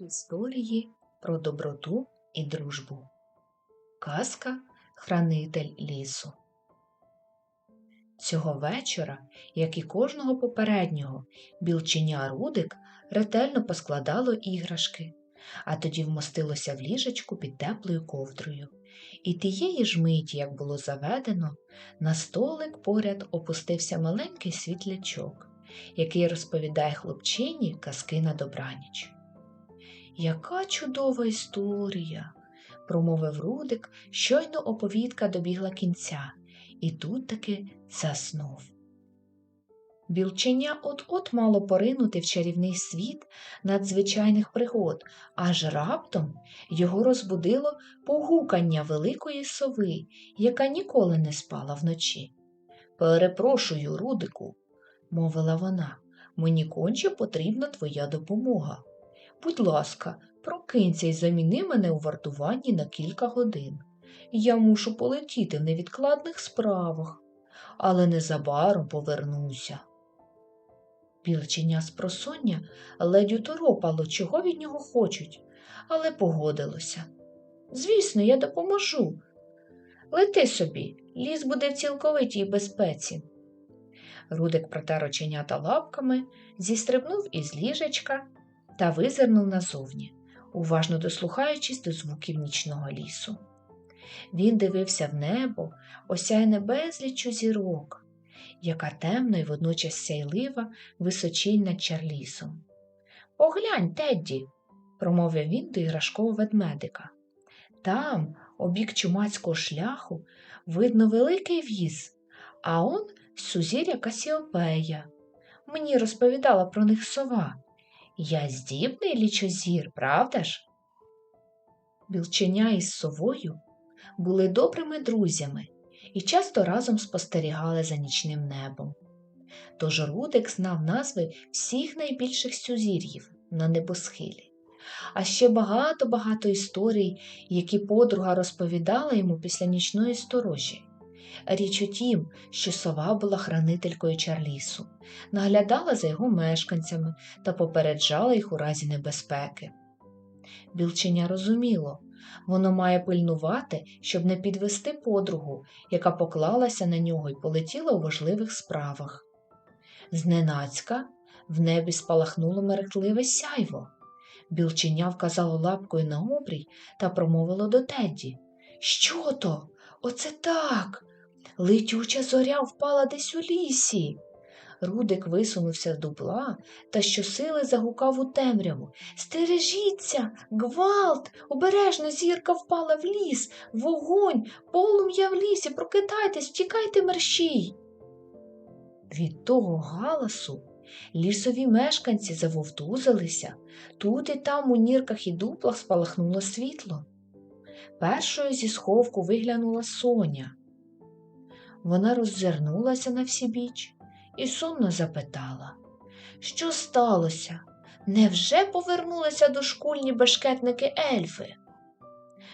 Історії про доброту і дружбу. Казка Хранитель лісу. Цього вечора, як і кожного попереднього, білченя Рудик ретельно поскладало іграшки, а тоді вмостилося в ліжечку під теплою ковдрою. І тієї ж миті, як було заведено, на столик поряд опустився маленький світлячок, який розповідає хлопчині казки на добраніч. Яка чудова історія, промовив Рудик, щойно оповідка добігла кінця, і тут таки заснув. Білченя от-от мало поринути в чарівний світ надзвичайних пригод, аж раптом його розбудило погукання великої сови, яка ніколи не спала вночі. Перепрошую, Рудику, мовила вона, мені конче потрібна твоя допомога. Будь ласка, прокинься і заміни мене у вартуванні на кілька годин. Я мушу полетіти в невідкладних справах, але незабаром повернуся. Білченя з просоння ледь уторопало, чого від нього хочуть, але погодилося. Звісно, я допоможу. Лети собі, ліс буде в цілковитій безпеці. Рудик протер оченята лапками, зістрибнув із ліжечка та визирнув назовні, уважно дослухаючись до звуків нічного лісу. Він дивився в небо, осяйне безліччю зірок, яка темна і водночас сяйлива височінь над чарлісом. Поглянь, Тедді, промовив він до іграшкового ведмедика. Там, обік чумацького шляху, видно великий віз, а он сузір'я Касіопея. Мені розповідала про них сова. Я здібний лічозір, правда ж? Білченя із совою були добрими друзями і часто разом спостерігали за нічним небом. Тож Рудик знав назви всіх найбільших сюзір'їв на небосхилі, а ще багато-багато історій, які подруга розповідала йому після нічної сторожі. Річ у тім, що сова була хранителькою Чарлісу, наглядала за його мешканцями та попереджала їх у разі небезпеки. Білченя розуміло, воно має пильнувати, щоб не підвести подругу, яка поклалася на нього і полетіла у важливих справах. Зненацька в небі спалахнуло мерехтливе сяйво. Білченя вказало лапкою на обрій та промовило до Тедді. Що то? Оце так. Летюча зоря впала десь у лісі. Рудик висунувся з дубла та щосили загукав у темряву. Стережіться, гвалт, обережно зірка впала в ліс, вогонь, полум'я в лісі, прокидайтесь, втікайте мерщій. Від того галасу лісові мешканці завовтузилися, тут і там у нірках і дуплах спалахнуло світло. Першою зі сховку виглянула Соня. Вона роззирнулася на всібіч і сумно запитала, що сталося? Невже повернулися дошкульні бешкетники ельфи?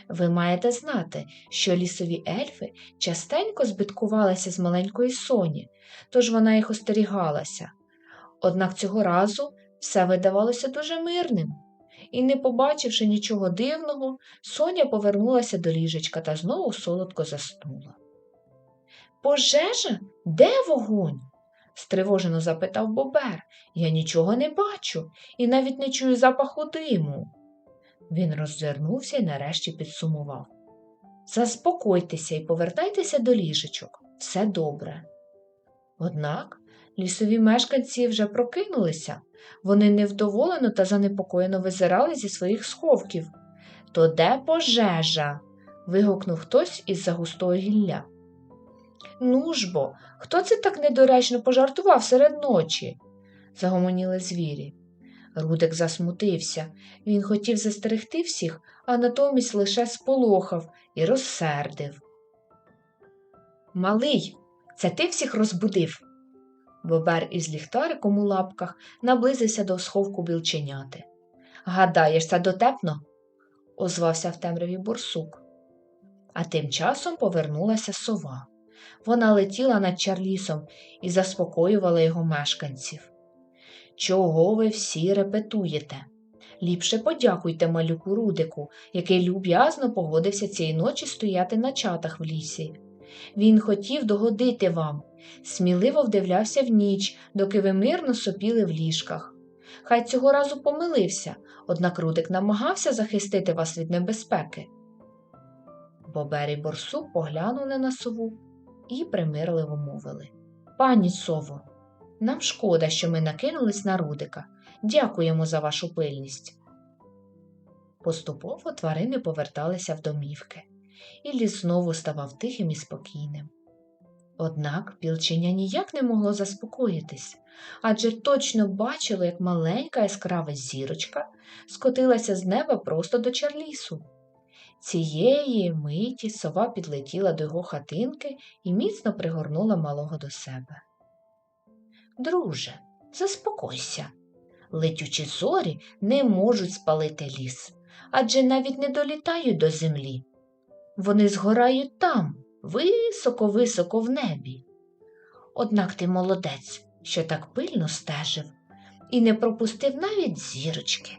Ви маєте знати, що лісові ельфи частенько збиткувалися з маленької соні, тож вона їх остерігалася. Однак цього разу все видавалося дуже мирним, і, не побачивши нічого дивного, Соня повернулася до ліжечка та знову солодко заснула. Пожежа? Де вогонь? стривожено запитав Бобер. Я нічого не бачу і навіть не чую запаху диму. Він роззирнувся і нарешті підсумував. Заспокойтеся і повертайтеся до ліжечок. Все добре. Однак лісові мешканці вже прокинулися. Вони невдоволено та занепокоєно визирали зі своїх сховків. То де пожежа? вигукнув хтось із за густого гілля. Ну ж бо, хто це так недоречно пожартував серед ночі? загомоніли звірі. Рудик засмутився. Він хотів застерегти всіх, а натомість лише сполохав і розсердив. Малий, це ти всіх розбудив. Бобер із ліхтариком у лапках наблизився до сховку білченяти. Гадаєш, це дотепно? озвався в темряві борсук. А тим часом повернулася сова. Вона летіла над Чарлісом і заспокоювала його мешканців. Чого ви всі репетуєте? Ліпше подякуйте малюку Рудику, який люб'язно погодився цієї ночі стояти на чатах в лісі. Він хотів догодити вам, сміливо вдивлявся в ніч, доки ви мирно сопіли в ліжках. Хай цього разу помилився, однак Рудик намагався захистити вас від небезпеки. Бобер і борсук поглянули на сову і примирливо мовили. Пані сово, нам шкода, що ми накинулись на Рудика. Дякуємо за вашу пильність. Поступово тварини поверталися в домівки, і ліс знову ставав тихим і спокійним. Однак пілченя ніяк не могло заспокоїтись, адже точно бачило, як маленька яскрава зірочка скотилася з неба просто до чарлісу. Цієї миті сова підлетіла до його хатинки і міцно пригорнула малого до себе. Друже, заспокойся. Летючі зорі не можуть спалити ліс, адже навіть не долітають до землі. Вони згорають там, високо-високо в небі. Однак ти молодець, що так пильно стежив і не пропустив навіть зірочки.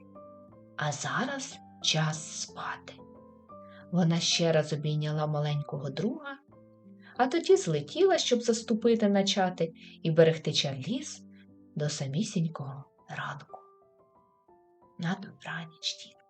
А зараз час спати. Вона ще раз обійняла маленького друга, а тоді злетіла, щоб заступити начати і берегти чарліс до самісінького ранку. На добраніч, діти.